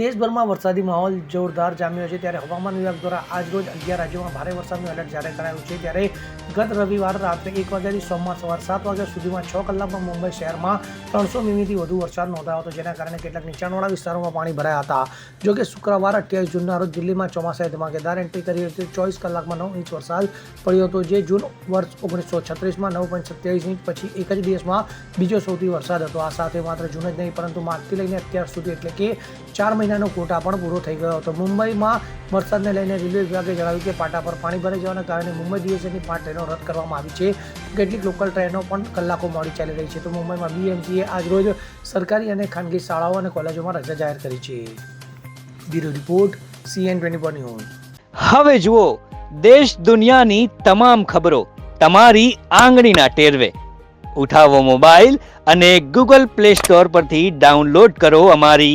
દેશભરમાં વરસાદી માહોલ જોરદાર જામ્યો છે ત્યારે હવામાન વિભાગ દ્વારા આજરોજ અગિયાર રાજ્યોમાં ભારે વરસાદનું એલર્ટ જાહેર કરાયું છે ત્યારે ગત રવિવાર રાત્રે એક વાગ્યાથી સોમવાર સવાર સાત વાગ્યા સુધીમાં છ કલાકમાં મુંબઈ શહેરમાં ત્રણસો મીમીથી વધુ વરસાદ નોંધાયો હતો, જેના કારણે કેટલાક નીચાણવાળા વિસ્તારોમાં પાણી ભરાયા હતા. જોકે શુક્રવાર અઠ્યાવીસ જૂનના રોજ દિલ્હીમાં ચોમાસાએ ધમાકેદાર એન્ટ્રી કરી હતી. ચોવીસ કલાકમાં નવ ઇંચ વરસાદ પડ્યો હતો, જે જૂન વર્ષ ઓગણીસો છત્રીસમાં નવ પોઈન્ટ સત્યાવીસ ઇંચ, પછી એક જ દિવસમાં બીજો સૌથી વરસાદ હતો. આ સાથે માત્ર જૂન જ નહીં, પરંતુ માર્ચથી લઈને અત્યાર સુધી એટલે કે ચાર મહિનાનો કોટા પણ પૂરો થઈ ગયો હતો. મુંબઈમાં વરસાદને લઈને રેલવે વિભાગે જણાવ્યું કે પાટા પર પાણી ભરાઈ જવાના કારણે મુંબઈ ડીએસએની પાંચ ટ્રેનો રદ કરવામાં આવી છે. કેટલીક લોકલ ટ્રેનો પણ કલાકો મોડી ચાલી રહી છે. તો મુંબઈમાં બીએમસીએ આજરોજ સરકારી અને ખાનગી શાળાઓ અને કોલેજોમાં રજા જાહેર કરી છે. Bureau report, CN twenty four news. હવે જુઓ, દેશ દુનિયાની તમામ ખબરો તમારી આંગળીના ટેરવે. ઉઠાવો મોબાઈલ અને ગૂગલ પ્લે સ્ટોર પરથી ડાઉનલોડ કરો અમારી